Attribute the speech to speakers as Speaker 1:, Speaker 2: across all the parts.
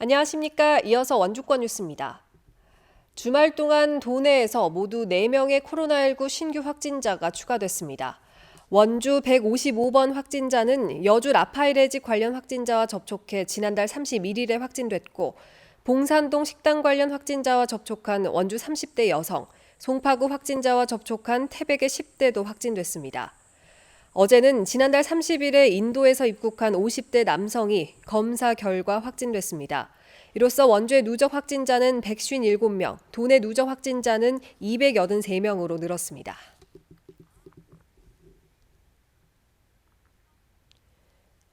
Speaker 1: 안녕하십니까. 이어서 원주권 뉴스입니다. 주말 동안 도내에서 모두 4명의 코로나19 신규 확진자가 추가됐습니다. 원주 155번 확진자는 여주 라파엘의집 관련 확진자와 접촉해 지난달 31일에 확진됐고 봉산동 식당 관련 확진자와 접촉한 원주 30대 여성, 송파구 확진자와 접촉한 태백의 10대도 확진됐습니다. 어제는 지난달 30일에 인도에서 입국한 50대 남성이 검사 결과 확진됐습니다. 이로써 원주의 누적 확진자는 157명, 도내 누적 확진자는 283명으로 늘었습니다.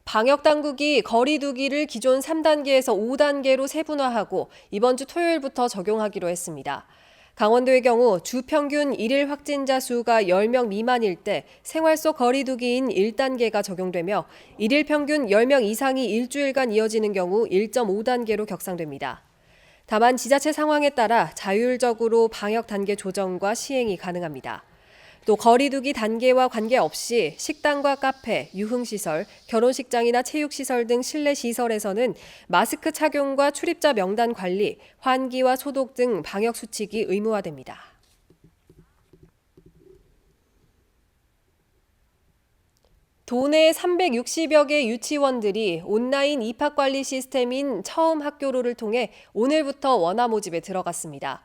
Speaker 1: 방역 당국이 거리두기를 기존 3단계에서 5단계로 세분화하고 이번 주 토요일부터 적용하기로 했습니다. 강원도의 경우 주 평균 일일 확진자 수가 10명 미만일 때 생활 속 거리두기인 1단계가 적용되며 일일 평균 10명 이상이 일주일간 이어지는 경우 1.5단계로 격상됩니다. 다만 지자체 상황에 따라 자율적으로 방역 단계 조정과 시행이 가능합니다. 또 거리두기 단계와 관계없이 식당과 카페, 유흥시설, 결혼식장이나 체육시설 등 실내 시설에서는 마스크 착용과 출입자 명단 관리, 환기와 소독 등 방역 수칙이 의무화됩니다. 도내 360여 개 유치원들이 온라인 입학 관리 시스템인 처음 학교로를 통해 오늘부터 원화 모집에 들어갔습니다.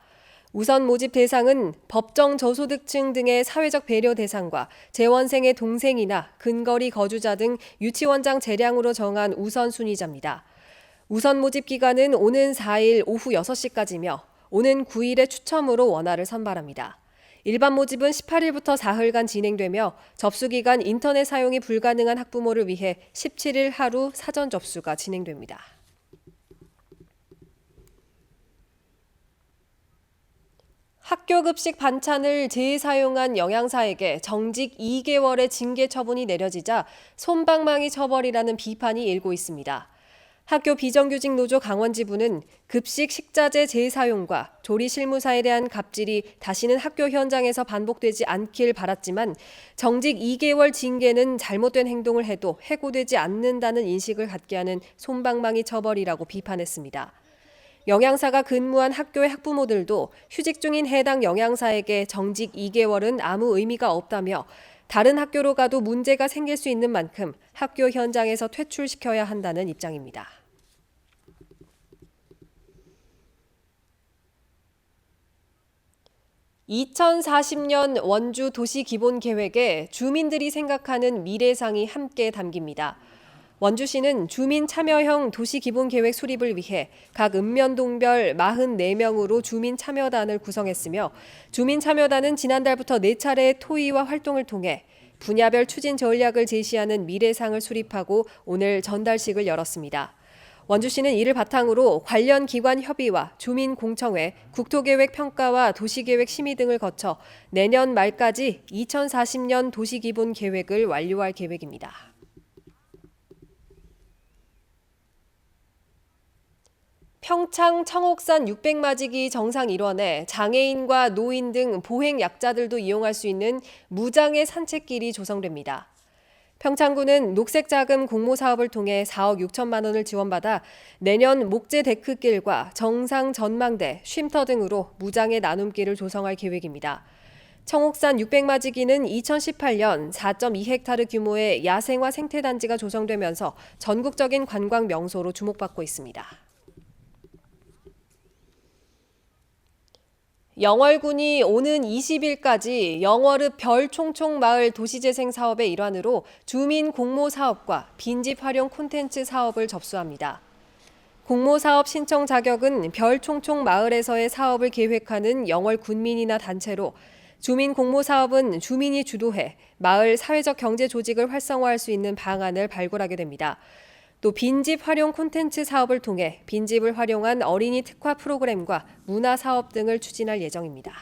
Speaker 1: 우선 모집 대상은 법정 저소득층 등의 사회적 배려 대상과 재원생의 동생이나 근거리 거주자 등 유치원장 재량으로 정한 우선순위자입니다. 우선 모집 기간은 오는 4일 오후 6시까지며 오는 9일에 추첨으로 원화를 선발합니다. 일반 모집은 18일부터 사흘간 진행되며 접수 기간 인터넷 사용이 불가능한 학부모를 위해 17일 하루 사전 접수가 진행됩니다. 학교 급식 반찬을 재사용한 영양사에게 정직 2개월의 징계 처분이 내려지자 솜방망이 처벌이라는 비판이 일고 있습니다. 학교 비정규직 노조 강원 지부는 급식 식자재 재사용과 조리 실무사에 대한 갑질이 다시는 학교 현장에서 반복되지 않길 바랐지만 정직 2개월 징계는 잘못된 행동을 해도 해고되지 않는다는 인식을 갖게 하는 솜방망이 처벌이라고 비판했습니다. 영양사가 근무한 학교의 학부모들도 휴직 중인 해당 영양사에게 정직 2개월은 아무 의미가 없다며 다른 학교로 가도 문제가 생길 수 있는 만큼 학교 현장에서 퇴출시켜야 한다는 입장입니다. (2040년) 원주 도시 기본 계획에 주민들이 생각하는 미래상이 함께 담깁니다. 원주시는 주민 참여형 도시기본계획 수립을 위해 각 읍면동별 44명으로 주민 참여단을 구성했으며 주민 참여단은 지난달부터 4차례의 토의와 활동을 통해 분야별 추진 전략을 제시하는 미래상을 수립하고 오늘 전달식을 열었습니다. 원주시는 이를 바탕으로 관련 기관 협의와 주민 공청회, 국토계획 평가와 도시계획 심의 등을 거쳐 내년 말까지 2040년 도시기본 계획을 완료할 계획입니다. 평창 청옥산 600마지기 정상 일원에 장애인과 노인 등 보행 약자들도 이용할 수 있는 무장애 산책길이 조성됩니다. 평창구는 녹색 자금 공모 사업을 통해 4억 6천만 원을 지원받아 내년 목재 데크길과 정상 전망대, 쉼터 등으로 무장애 나눔길을 조성할 계획입니다. 청옥산 600마지기는 2018년 4.2헥타르 규모의 야생화 생태단지가 조성되면서 전국적인 관광 명소로 주목받고 있습니다. 영월군이 오는 20일까지 영월읍 별총총 마을 도시재생 사업의 일환으로 주민 공모 사업과 빈집 활용 콘텐츠 사업을 접수합니다. 공모 사업 신청 자격은 별총총 마을에서의 사업을 계획하는 영월 군민이나 단체로 주민 공모 사업은 주민이 주도해 마을 사회적 경제 조직을 활성화할 수 있는 방안을 발굴하게 됩니다. 또 빈집 활용 콘텐츠 사업을 통해 빈집을 활용한 어린이 특화 프로그램과 문화 사업 등을 추진할 예정입니다.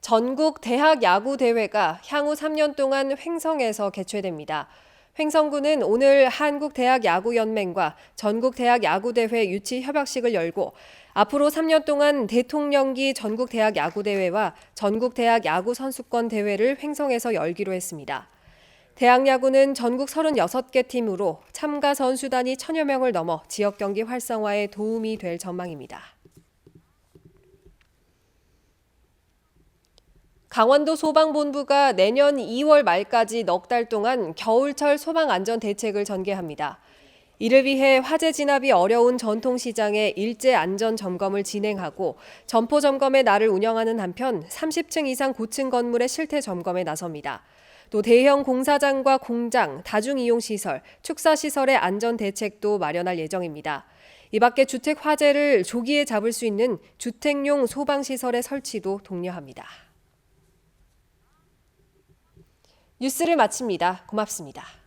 Speaker 1: 전국 대학 야구 대회가 향후 3년 동안 횡성에서 개최됩니다. 횡성구는 오늘 한국대학야구연맹과 전국대학야구대회 유치 협약식을 열고 앞으로 3년 동안 대통령기 전국대학 야구대회와 전국대학 야구선수권 대회를 횡성에서 열기로 했습니다. 대학 야구는 전국 36개 팀으로 참가 선수단이 천여 명을 넘어 지역 경기 활성화에 도움이 될 전망입니다. 강원도 소방본부가 내년 2월 말까지 넉 달 동안 겨울철 소방 안전 대책을 전개합니다. 이를 위해 화재 진압이 어려운 전통시장의 일제 안전 점검을 진행하고 점포 점검의 날을 운영하는 한편 30층 이상 고층 건물의 실태 점검에 나섭니다. 또 대형 공사장과 공장, 다중이용시설, 축사시설의 안전 대책도 마련할 예정입니다. 이 밖에 주택 화재를 조기에 잡을 수 있는 주택용 소방시설의 설치도 독려합니다. 뉴스를 마칩니다. 고맙습니다.